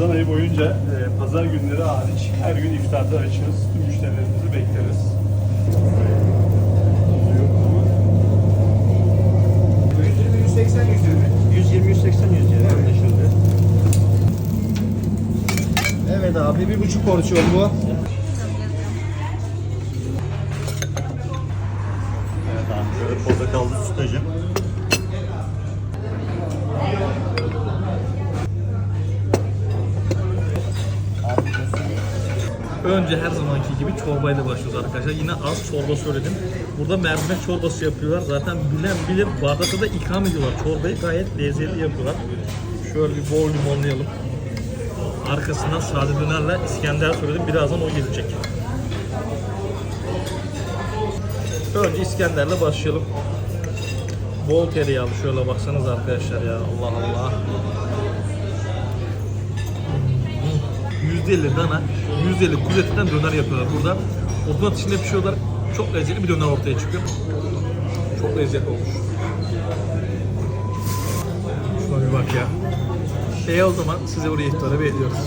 Ramazan ayı boyunca e, pazar günleri hariç her gün iftarda açığız. Tüm müşterilerimizi bekleriz. 180 120. 120 180 120 anlaşıldı. Evet abi bir buçuk porsiyon bu. Evet abi şöyle portakallı sütlacı. Önce her zamanki gibi çorbayla başlıyoruz arkadaşlar. Yine az çorba söyledim. Burada mercimek çorbası yapıyorlar. Zaten bilen bilir bardakta da ikram ediyorlar. Çorbayı gayet lezzetli yapıyorlar. Şöyle bir bol limonlayalım. Arkasından sade dönerle İskender söyledim. Birazdan o gelecek. Önce İskender'le başlayalım. Bol tereyağlı şöyle baksanız arkadaşlar ya. Allah Allah. %50 dana, %50 kuzu etinden döner yapıyorlar burada. Odun ateşinde pişiyorlar. Çok lezzetli bir döner ortaya çıkıyor. Çok lezzetli olmuş. Şuna bir bak ya. E o zaman size oraya iftara bekliyoruz.